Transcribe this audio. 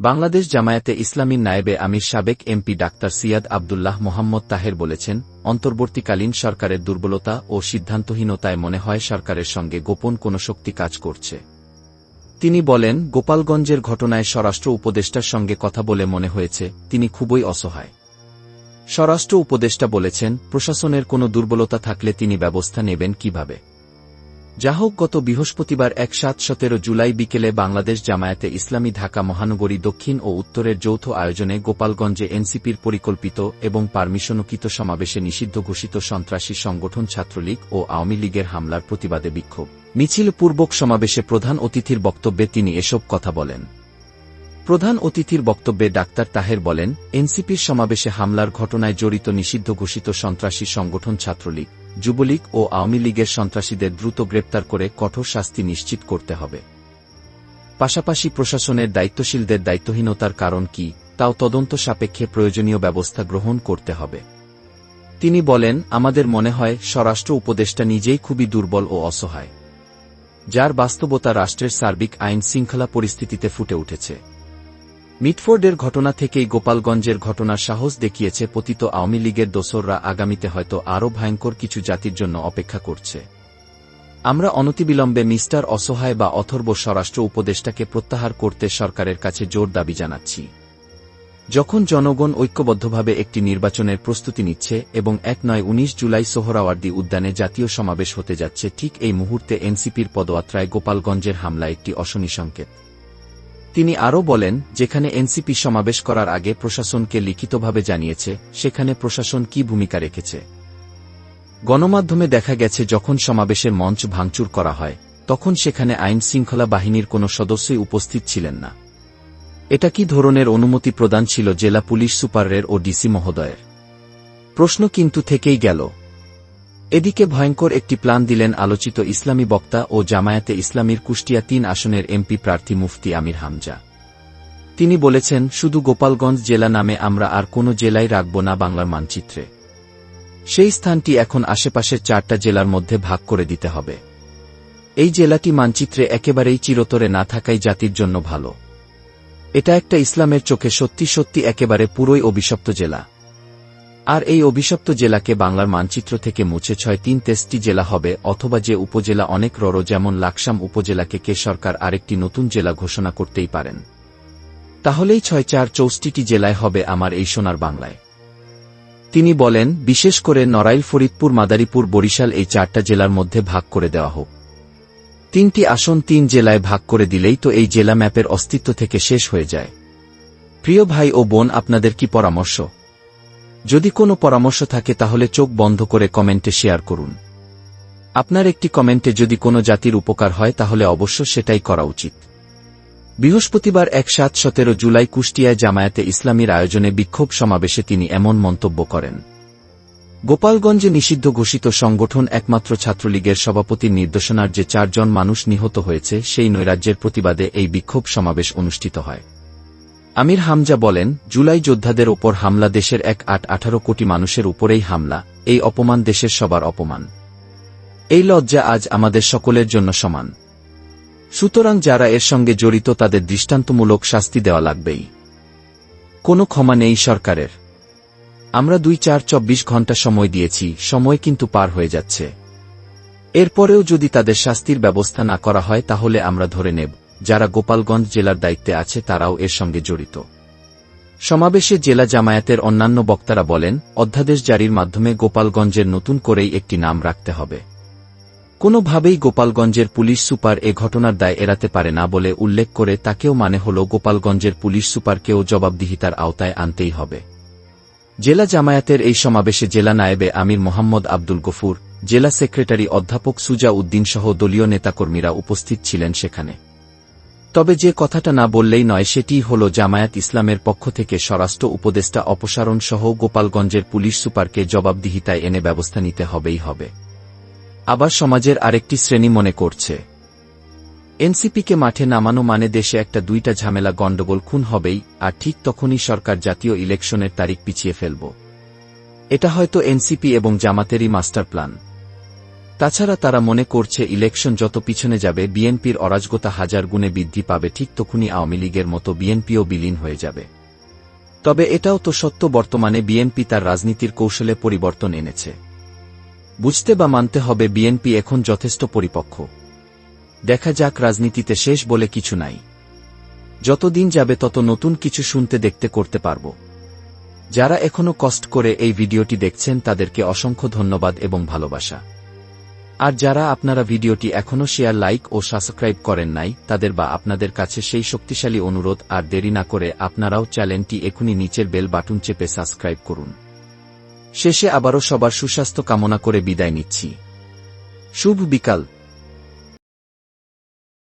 বাংলাদেশ জামায়াতে ইসলামীর নায়েবে আমির সাবেক এমপি ডাক্তার সিয়াদ আবদুল্লাহ মোহাম্মদ তাহের বলেছেন, অন্তর্বর্তীকালীন সরকারের দুর্বলতা ও সিদ্ধান্তহীনতায় মনে হয় সরকারের সঙ্গে গোপন কোনো শক্তি কাজ করছে। তিনি বলেন, গোপালগঞ্জের ঘটনায় স্বরাষ্ট্র উপদেষ্টার সঙ্গে কথা বলে মনে হয়েছে, তিনি খুবই অসহায়। স্বরাষ্ট্র উপদেষ্টা বলেছেন, প্রশাসনের কোনো দুর্বলতা থাকলে তিনি ব্যবস্থা নেবেন কীভাবে? যা হোক, গত বৃহস্পতিবার এক সাত সতেরো জুলাই বিকেলে বাংলাদেশ জামায়াতে ইসলামী ঢাকা মহানগরী দক্ষিণ ও উত্তরের যৌথ আয়োজনে গোপালগঞ্জে এনসিপির পরিকল্পিত এবং পারমিশনকৃত সমাবেশে নিষিদ্ধ ঘোষিত সন্ত্রাসী সংগঠন ছাত্রলীগ ও আওয়ামী লীগের হামলার প্রতিবাদে বিক্ষোভ। মিছিল পূর্বক সমাবেশে প্রধান অতিথির বক্তব্যে তিনি এসব কথা বলেন। প্রধান অতিথির বক্তব্যে ডাক্তার তাহের বলেন, এনসিপির সমাবেশে হামলার ঘটনায় জড়িত নিষিদ্ধ ঘোষিত সন্ত্রাসী সংগঠন ছাত্রলীগ যুবলীগ ও আওয়ামী লীগের সন্ত্রাসীদের দ্রুত গ্রেপ্তার করে কঠোর শাস্তি নিশ্চিত করতে হবে। পাশাপাশি প্রশাসনের দায়িত্বশীলদের দায়িত্বহীনতার কারণ কি, তাও তদন্ত সাপেক্ষে প্রয়োজনীয় ব্যবস্থা গ্রহণ করতে হবে। তিনি বলেন, আমাদের মনে হয়, স্বরাষ্ট্র উপদেষ্টা নিজেই খুবই দুর্বল ও অসহায়, যার বাস্তবতা রাষ্ট্রের সার্বিক আইন শৃঙ্খলা পরিস্থিতিতে ফুটে উঠেছে। মিটফোর্ডের ঘটনা থেকেই গোপালগঞ্জের ঘটনার সাহস দেখিয়েছে পতিত আওয়ামী লীগের দোসররা আগামীতে হয়তো আরও ভয়ঙ্কর কিছু জাতির জন্য অপেক্ষা করছে। আমরা অনতিবিলম্বে মিস্টার অসহায় বা অথর্ব স্বরাষ্ট্র উপদেষ্টাকে প্রত্যাহার করতে সরকারের কাছে জোর দাবি জানাচ্ছি। যখন জনগণ ঐক্যবদ্ধভাবে একটি নির্বাচনের প্রস্তুতি নিচ্ছে এবং এক নয় উনিশ জুলাই সোহরাওয়ার্দী উদ্যানে জাতীয় সমাবেশ হতে যাচ্ছে, ঠিক এই মুহূর্তে এনসিপির পদযাত্রায় গোপালগঞ্জের হামলা একটি অশনি সংকেত। তিনি আরও বলেন, যেখানে এনসিপি সমাবেশ করার আগে প্রশাসনকে লিখিতভাবে জানিয়েছে, সেখানে প্রশাসন কি ভূমিকা রেখেছে। গণমাধ্যমে দেখা গেছে, যখন সমাবেশের মঞ্চ ভাঙচুর করা হয়, তখন সেখানে আইন শৃঙ্খলা বাহিনীর কোনো সদস্যই উপস্থিত ছিলেন না। এটা কি ধরনের অনুমতি প্রদান ছিল জেলা পুলিশ সুপারের ও ডিসি মহোদয়ের? প্রশ্ন কিন্তু থেকেই গেল এদিকে ভয়ঙ্কর একটি প্ল্যান দিলেন আলোচিত ইসলামী বক্তা ও জামায়াতে ইসলামীর কুষ্টিয়া তিন আসনের এমপি প্রার্থী মুফতি আমির হামজা। তিনি বলেছেন, শুধু গোপালগঞ্জ জেলা নামে আমরা আর কোনো জেলায় রাখব না বাংলার মানচিত্রে। সেই স্থানটি এখন আশেপাশের চারটা জেলার মধ্যে ভাগ করে দিতে হবে। এই জেলাটি মানচিত্রে একেবারেই চিরতরে না থাকাই জাতির জন্য ভালো। এটা একটা ইসলামের চোখে সত্যি সত্যি একেবারে পুরোই অভিশপ্ত জেলা। আর এই অভিশপ্ত জেলাকে বাংলার মানচিত্র থেকে মুছে ছয় তিন তেসটি জেলা হবে, অথবা যে উপজেলা অনেক রড় যেমন লাকসাম উপজেলাকে কে সরকার আরেকটি নতুন জেলা ঘোষণা করতেই পারেন। তাহলেই ছয় চার চৌষ্টিটি জেলায় হবে আমার এই সোনার বাংলায়। তিনি বলেন, বিশেষ করে নড়াইল, ফরিদপুর, মাদারীপুর, বরিশাল এই চারটা জেলার মধ্যে ভাগ করে দেওয়া হোক। তিনটি আসন তিন জেলায় ভাগ করে দিলেই তো এই জেলা ম্যাপের অস্তিত্ব থেকে শেষ হয়ে যায়। প্রিয় ভাই ও বোন, আপনাদের কি পরামর্শ? যদি কোনো পরামর্শ থাকে তাহলে চোখ বন্ধ করে কমেন্টে শেয়ার করুন। আপনার একটি কমেন্টে যদি কোনো জাতির উপকার হয় তাহলে অবশ্য সেটাই করা উচিত। বৃহস্পতিবার এক সাত সতেরো জুলাই কুষ্টিয়ায় জামায়াতে ইসলামীর আয়োজনে বিক্ষোভ সমাবেশে তিনি এমন মন্তব্য করেন। গোপালগঞ্জে নিষিদ্ধ ঘোষিত সংগঠন একমাত্র ছাত্রলীগের সভাপতির নির্দেশনার যে চারজন মানুষ নিহত হয়েছে, সেই নৈরাজ্যের প্রতিবাদে এই বিক্ষোভ সমাবেশ অনুষ্ঠিত হয়। আমির হামজা বলেন, জুলাই যোদ্ধাদের ওপর হামলা দেশের এক আট আঠারো কোটি মানুষের উপরেই হামলা, এই অপমান দেশের সবার অপমান। এই লজ্জা আজ আমাদের সকলের জন্য সমান। সুতরাং যারা এর সঙ্গে জড়িত তাদের দৃষ্টান্তমূলক শাস্তি দেওয়া লাগবেই। কোনো ক্ষমা নেই সরকারের। আমরা দুই চার চব্বিশ ঘণ্টা সময় দিয়েছি, সময় কিন্তু পার হয়ে যাচ্ছে। এরপরেও যদি তাদের শাস্তির ব্যবস্থা না করা হয়, তাহলে আমরা ধরে নেব। যারা গোপালগঞ্জ জেলার দায়িত্বে আছে তারাও এর সঙ্গে জড়িত। সমাবেশে জেলা জামায়াতের অন্যান্য বক্তারা বলেন, অধ্যাদেশ জারির মাধ্যমে গোপালগঞ্জের নতুন করেই একটি নাম রাখতে হবে। কোনোভাবেই গোপালগঞ্জের পুলিশ সুপার এ ঘটনার দায় এড়াতে পারে না বলে উল্লেখ করে তাকেও মানে হল গোপালগঞ্জের পুলিশ সুপারকেও জবাবদিহিতার আওতায় আনতেই হবে। জেলা জামায়াতের এই সমাবেশে জেলা নায়েবে আমির মোহাম্মদ আব্দুল গফুর, জেলা সেক্রেটারি অধ্যাপক সুজা উদ্দিন সহ দলীয় নেতাকর্মীরা উপস্থিত ছিলেন সেখানে। তবে যে কথাটা না বললেই নয়, সেটি হল জামায়াত ইসলামের পক্ষ থেকে স্বরাষ্ট্র উপদেষ্টা অপসারণ সহ গোপালগঞ্জের পুলিশ সুপারকে জবাবদিহিতায় এনে ব্যবস্থা নিতে হবেই হবে। আবার সমাজের আরেকটি শ্রেণি মনে করছে। এনসিপিকে মাঠে নামানো মানে দেশে একটা দুইটা ঝামেলা গণ্ডগোল খুন হবেই, আর ঠিক তখনই সরকার জাতীয় ইলেকশনের তারিখ পিছিয়ে ফেলব। এটা হয়তো এনসিপি এবং জামাতেরই মাস্টার প্ল্যান তাছাড়া তারা মনে করছে ইলেকশন যত পিছনে যাবে, বিএনপির অরাজকতা হাজার গুণে বৃদ্ধি পাবে, ঠিক তখনই আওয়ামী লীগের মতো বিএনপিও বিলীন হয়ে যাবে। তবে এটাও তো সত্য, বর্তমানে বিএনপি তার রাজনীতির কৌশলে পরিবর্তন এনেছে। বুঝতে বা মানতে হবে, বিএনপি এখন যথেষ্ট পরিপক্ক। দেখা যাক রাজনীতিতে শেষ বলে কিছু নাই। যতদিন যাবে তত নতুন কিছু শুনতে দেখতে করতে পারব। যারা এখনও কষ্ট করে এই ভিডিওটি দেখছেন তাদেরকে অসংখ্য ধন্যবাদ এবং ভালোবাসা। আর যারা আপনারা ভিডিওটি এখনও শেয়ার, লাইক ও সাবস্ক্রাইব করেন নাই, তাদের বা আপনাদের কাছে সেই শক্তিশালী অনুরোধ, আর দেরি না করে আপনারাও চ্যানেলটি এখনই নিচের বেল বাটন চেপে সাবস্ক্রাইব করুন। শেষে আবারও সবার সুস্বাস্থ্য কামনা করে বিদায় নিচ্ছি। শুভ বিকাল।